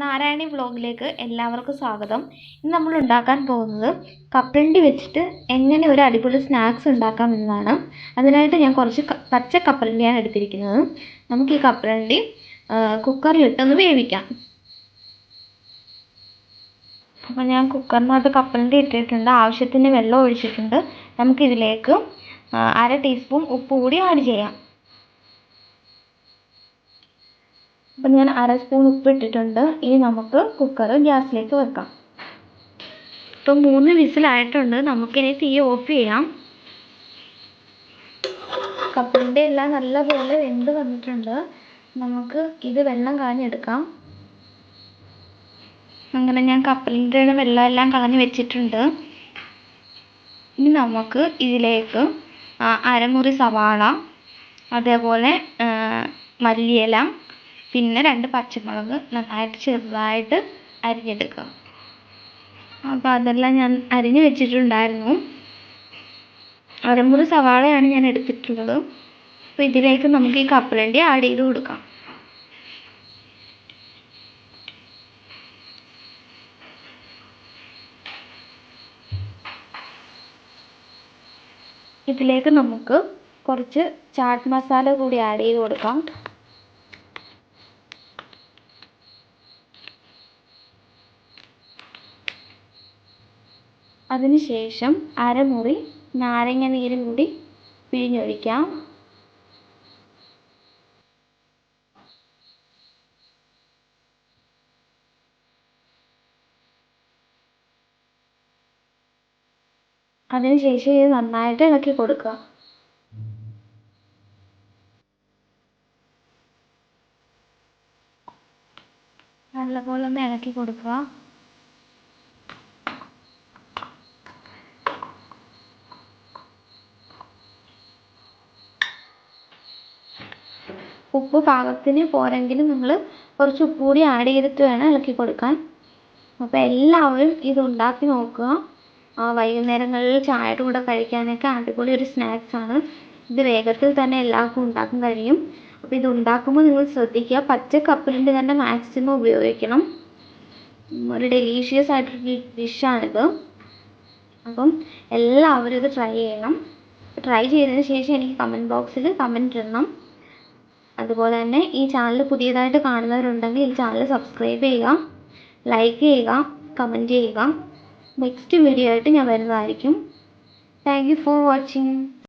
നാരായണി വ്ളോഗിലേക്ക് എല്ലാവർക്കും സ്വാഗതം. ഇന്ന് നമ്മൾ ഉണ്ടാക്കാൻ പോകുന്നത് കപ്പലണ്ടി വെച്ചിട്ട് എങ്ങനെ ഒരു അടിപൊളി സ്നാക്സ് ഉണ്ടാക്കാം എന്നതാണ്. അതിനായിട്ട് ഞാൻ കുറച്ച് പച്ച കപ്പലണ്ടിയാണ് എടുത്തിരിക്കുന്നത്. നമുക്ക് ഈ കപ്പലണ്ടി കുക്കറിലിട്ടൊന്ന് വേവിക്കാം. അപ്പോൾ ഞാൻ കുക്കറിനകത്ത് കപ്പലണ്ടി ഇട്ടിട്ടുണ്ട്. ആവശ്യത്തിന് വെള്ളം ഒഴിച്ചിട്ടുണ്ട്. നമുക്കിതിലേക്ക് അര ടീസ്പൂൺ ഉപ്പ് കൂടി ആഡ് ചെയ്യാം. അപ്പം ഞാൻ അര സ്പൂൺ ഉപ്പ് ഇട്ടിട്ടുണ്ട് ഇനി നമുക്ക് കുക്കർ ഗ്യാസിലേക്ക് വെക്കാം. ഇപ്പം മൂന്ന് വിസിലായിട്ടുണ്ട്. നമുക്കിനി തീ ഓഫ് ചെയ്യാം. കപ്പലിന്റെ എല്ലാം നല്ലപോലെ വെന്ത് വന്നിട്ടുണ്ട്. നമുക്ക് ഇത് വെള്ളം കളഞ്ഞെടുക്കാം. അങ്ങനെ ഞാൻ കപ്പലിന്റെ വെള്ളം എല്ലാം കളഞ്ഞ് വെച്ചിട്ടുണ്ട്. ഇനി നമുക്ക് ഇതിലേക്ക് അരമുറി സവാള അതേപോലെ മല്ലിയില പിന്നെ രണ്ട് പച്ചമുളക് നന്നായിട്ട് ചെറുതായിട്ട് അരിഞ്ഞെടുക്കുക. അപ്പോൾ അതെല്ലാം ഞാൻ അരിഞ്ഞ് വെച്ചിട്ടുണ്ടായിരുന്നു. അരമുറി സവാളയാണ് ഞാൻ എടുത്തിട്ടുള്ളത്. അപ്പോൾ ഇതിലേക്ക് നമുക്ക് ഈ കപ്പലണ്ടി ആഡ് ചെയ്ത് കൊടുക്കാം. ഇതിലേക്ക് നമുക്ക് കുറച്ച് ചാട്ട് മസാല കൂടി ആഡ് ചെയ്ത് കൊടുക്കാം. അതിനുശേഷം അരമുറി നാരങ്ങ നീരും കൂടി പിഴിഞ്ഞൊഴിക്കാം. അതിനുശേഷം ഇത് നന്നായിട്ട് ഇളക്കി കൊടുക്കുക. നല്ലപോലെ ഒന്ന് ഇളക്കി കൊടുക്കുക. ഉപ്പ് പാകത്തിന് പോരെങ്കിൽ നിങ്ങൾ കുറച്ച് ഉപ്പ് കൂടി ആഡ് ചെയ്തിട്ട് വേണം ഇളക്കി കൊടുക്കാൻ. അപ്പോൾ എല്ലാവരും ഇത് ഉണ്ടാക്കി നോക്കുക. വൈകുന്നേരങ്ങളിൽ ചായയുടെ കൂടെ കഴിക്കാനൊക്കെ അടിപൊളി ഒരു സ്നാക്സാണ് ഇത് വേഗത്തിൽ തന്നെ എല്ലാവർക്കും ഉണ്ടാക്കാൻ കഴിയും. അപ്പോൾ ഇത് ഉണ്ടാക്കുമ്പോൾ നിങ്ങൾ ശ്രദ്ധിക്കുക. പച്ച കപ്പലിന്റെ തന്നെ മാക്സിമം ഉപയോഗിക്കണം. ഒരു ഡെലീഷ്യസ് ആയിട്ടുള്ള ഡിഷാണിത് അപ്പം എല്ലാവരും ഇത് ട്രൈ ചെയ്യണം. ട്രൈ ചെയ്തതിന് ശേഷം എനിക്ക് കമന്റ് ബോക്സിൽ കമന്റ് ഇടണം. അതുപോലെ തന്നെ ഈ ചാനൽ പുതിയതായിട്ട് കാണുന്നവരുണ്ടെങ്കിൽ ഈ ചാനൽ സബ്സ്ക്രൈബ് ചെയ്യുക ലൈക്ക് ചെയ്യുക കമന്റ് ചെയ്യുക. നെക്സ്റ്റ് വീഡിയോ ആയിട്ട് ഞാൻ വരുന്നതായിരിക്കും. Thank you for watching